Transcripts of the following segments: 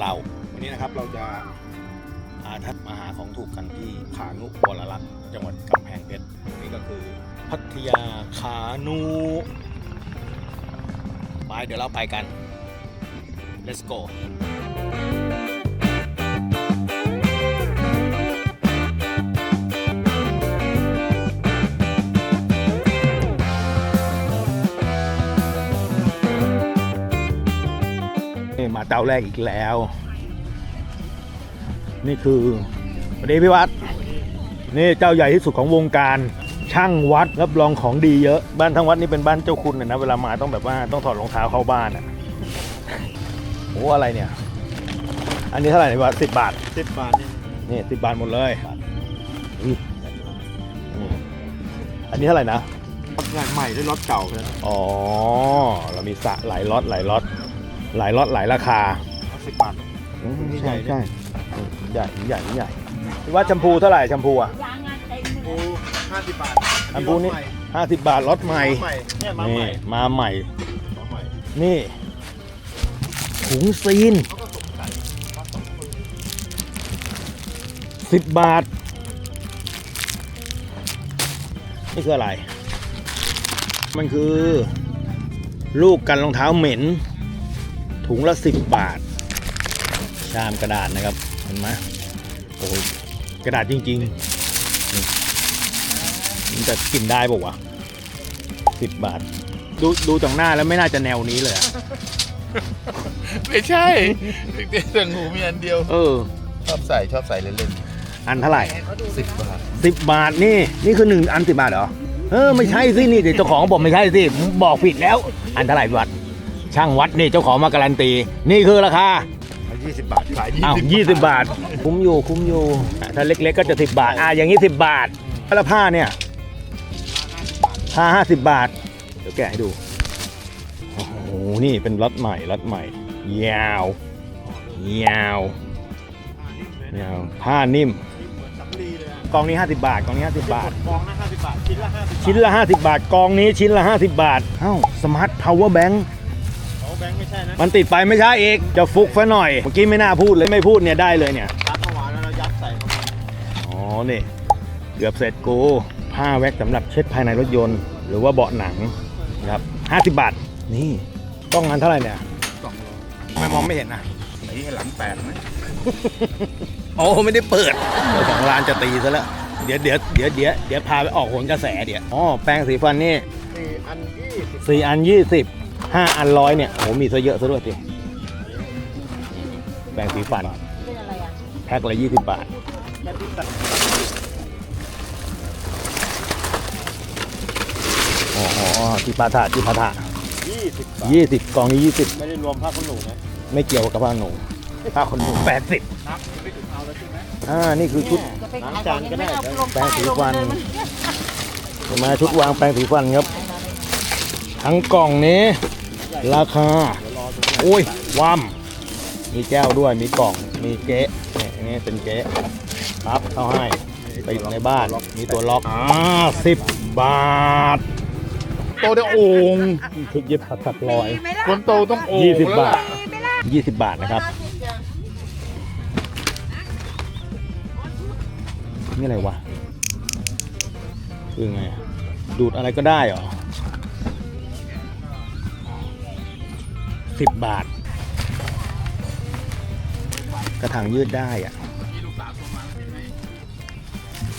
เรา วันนี้นะครับเราจะอาทัศมาหาของถูกกันที่ขานุวรรัตน์จังหวัดกำแพงเพชรนี่ก็คือพัทยาขานุไปเดี๋ยวเราไปกัน let's go เจ้าแรกอีกแล้ว นี่คือสวัสดีพี่วัด นี่เจ้าใหญ่ที่สุดของวงการช่างวัดรับรองของดีเยอะ บ้านทั้งวัดนี่เป็นบ้านเจ้าคุณนะนะ เวลามาต้องแบบว่าต้องถอดรองเท้าเข้าบ้านอะโอ้อะไรเนี่ย อันนี้เท่าไหร่พี่วัดสิบบาทสิบบาทเนี่ยนี่สิบบาทหมดเลยอุ๊ยนี่อันนี้เท่าไหร่นะ รถใหม่ด้วยรถเก่าเลยอ๋อ เรามีสระหลายล็อตหลายล็อต หลายล็อตหลายราคาสิบบาท อืมนี่ใช่ใหญ่ใช่อืมใหญ่ใหญ่ใหญ่พี่ว่าแชมพูเท่าไหร่แชมพูอะ ยางงานเต็มเลโอ้ยห้าสิบบาทอันพูนี่ ห้าสิบบาทล็อตใหม่ ใหม่เนี่ยมาใหนี่ม่มาใหม่ มาใหม่นี่ถุงซีนเขาก็สงสัยว่าสองมือสิบบาท นี่คืออะไร มันคือ ลูกกันรองเท้าเหม็น ถุงละสิบบาท ชามกระดาษนะครับเห็นไหมโอ้ยกระดาษจริงๆนี่มันจะกินได้ป่าวะสิบบาท ดูดูจากหน้าแล้วไม่น่าจะแนวนี้เลยอะไม่ใช่แต่งูมีอันเดียว เออ ชอบใส่ชอบใส่เล่นอันเท่าไหร่ๆสิบบาทสิบบาทนี่ นี่คือหนึ่งอันสิบบาทเหรอ เออ ไม่ใช่สิ นี่เดี๋ยวเจ้าของบอกไม่ใช่สิผมบอกผิดแล้ว อันเท่าไหร่พี่วัด ช่างวัดนี่เจ้าของมาการันตี นี่คือราคายี่สิบบาทขายอ้าวยี่สิบบาท คุ้มอยู่คุ้มอยู่อะถ้าเล็ก ๆ ก็จะสิบบาท อ่าอย่างนี้สิบบาทแล้วผ้าเนี่ยผ้าห้าสิบบาท เดี๋ยวแกะให้ดู โอ้โห นี่เป็นล็อตใหม่ล็อตใหม่ ยาว ยาว ยาว ผ้านิ่มสำลีเลยอะกองนี้ 50 บาท กองนี้ 50 บาท กองละห้าสิบบาท ชิ้นละห้าสิบชิ้นละ 50 บาท กองนี้ชิ้นละ 50 บาท เอ้า สมาร์ทพาวเวอร์แบงค์เขา แบงค์ไม่ใช่นะมันติดไปไม่ใช่อีกจะฟุกซะหน่อย เมื่อกี้ไม่น่าพูดเลยไม่พูดเนี่ยได้เลยเนี่ยตัดเข้ามาแล้วเรายัดใส่เข้าไปอ๋อ นี่ เกือบเสร็จกู ผ้าแว็กสำหรับเช็ดภายในรถยนต์ หรือว่าเบาะหนังนะครับ50 บาท นี่ต้องงานเท่าไหร่เนี่ย สองโลไม่มองไม่เห็นนะนี่ให้หลังแตกไหมโอ้ไม่ได้เปิดเจ้าของร้านจะตีซะแล้วเดี๋ยวเดี๋ยวเดี๋ยวเดี๋ยวเดี๋ยวพาไปออกโหนกระแสเดี๋ยวอ๋อแปรงสีฟันนี่สี่อันยี่สิบสี่อันยี่สิบ ห้าอันร้อยเนี่ยโหมีซะเยอะซะด้วยสิแปรงสีฟันเป็นอะไรอะแพ็คละยี่สิบบาท อ๋ออ๋ออ๋อที่ปาถาที่ปาถายี่สิบบาทยี่สิบกองนี้ยี่สิบไม่ได้รวมผ้าขนหนูนะไม่เกี่ยวกับผ้าหนูผ้าขนหนูแปดสิบนับไม่ถึงเอาแล้วใช่ไหมอ่า นี่คือชุด จะไปขายของยังไม่เอาลงแปรงป้ายสีลงฟัน เลยมันมาชุดวางแปรงสีฟันครับ ทั้งกล่องนี้ ราคา โอ้ยว่ำมีแก้วด้วย มีกล่อง มีเก๊ะเนี่ยอันนี่เป็นเก๊ะครับเข้าให้ไปอยู่ในบ้าน มีตัวล็อก อ่าสิบบาท โตได้โอ่งชุดเย็บผักผักลอยไม่ล่ะคนโตต้องโอ่งยี่สิบบาทมีไหม่ล่ะยี่สิบบาทนะครับ นี่อะไรวะคือไงดูดอะไรก็ได้เหรอ สิบบาท กระถางยืดได้อะ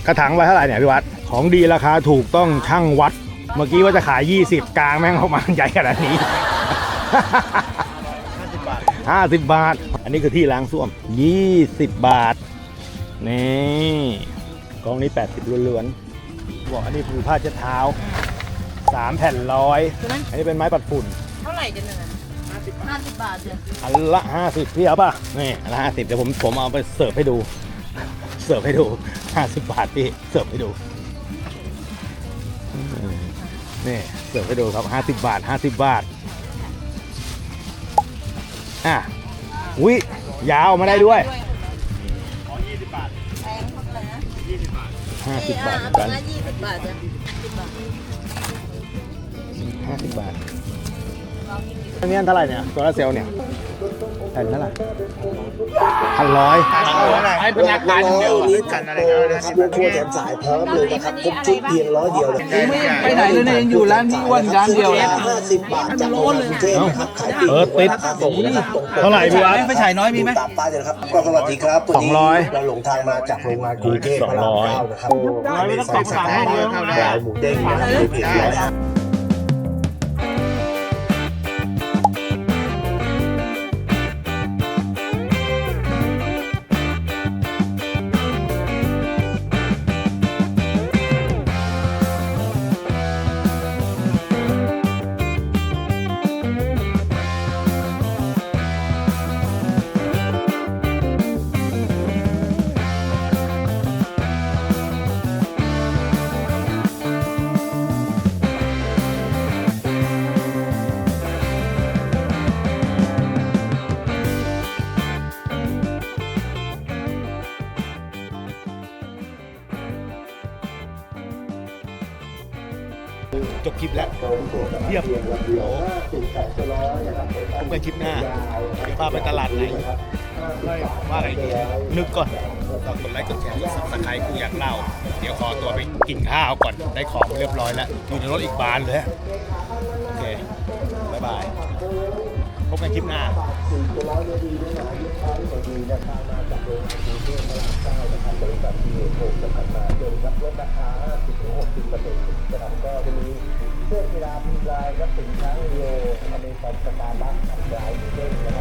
กระถางไว้เท่าไหร่เนี่ยพี่วัด ของดีราคาถูกต้องช่างวัด เมื่อกี้ว่าจะขาย 20 กลางแม่งเข้ามาใหญ่ขนาดนี้ห้าสิบบาทห้าสิบบาท อันนี้คือที่ล้างส้วมยี่สิบบาท นี่กองนี้แปดสิบล้วนๆบอกอันนี้คือผ้าเช็ดเท้าสามแผ่นร้อยใช่ไหมอันนี้เป็นไม้ปัดฝุ่น เท่าไหร่กันน่ะห้าสิบบาทเนี่ยอันละห้าสิบพี่เอาป่ะนี่อันละห้าสิบเดี๋ยวผมผมเอาไปเสิร์ฟให้ดู เสิร์ฟให้ดูห้าสิบบาทพี่เสิร์ฟให้ดูอืมนี่เสิร์ฟให้ดูครับห้าสิบบาทห้าสิบบาทอะอุ้ยยาวมาได้ด้วยอ๋อยี่สิบบาทแพงเท่าไหร่นะยี่สิบบาทห้าสิบบาทเหมือนตักัวนละยี่สิบบาทจ้ะสิบบาทห้าสิบบาทล อันนี้เท่าไหร่เนี่ยโซลาร์เซลล์เนี่ยแผ่นเท่าไหร่พันร้อยให้พนักงานอย่าเดียวนี้กันอะไรกันนะครับวงโคแถมสายพร้อมเลยนะครับครบชุดเพียงร้อยเดียวเลยไม่ไปไหนเลยเนี่ยยังอยู่ร้านพี่อ้วนร้านเดียวเลยห้าสิบบาทจากโรงงานเทพนะครับขายปลีเออติดส่งเท่าไหร่พี่วะไม่ฉายน้อยมีไหมตามป้ายเลยครับก็สวัสดีครับสองร้อยเราหลงทางมาจากโรงงานกรุงเทพพระรามเก้านะครับร้อยไม่ต้องต็มสามห้องเลยเข้ายหมูเด้งนะครับ จบคลิปแล้วเทียบพบกันคลิปหน้าเดี๋ยวพาไปตลาดไหนว่ากันอีกทีนึกก่อนฝากกดไลค์กดแชร์กดซับสไครต์กูอยากเล่า เดี๋ยวขอตัวไปกินข้าวก่อนได้ของเรียบร้อยแล้วอยู่ในรถอีกบานเลยโอเคบ๊ายบายพบกันคลิปหน้าก็จะมี เสื้อกีฬาพิมพ์ลายและสินค้าเรียวอเมริกันสตาร์บัคลายหมูเด้งน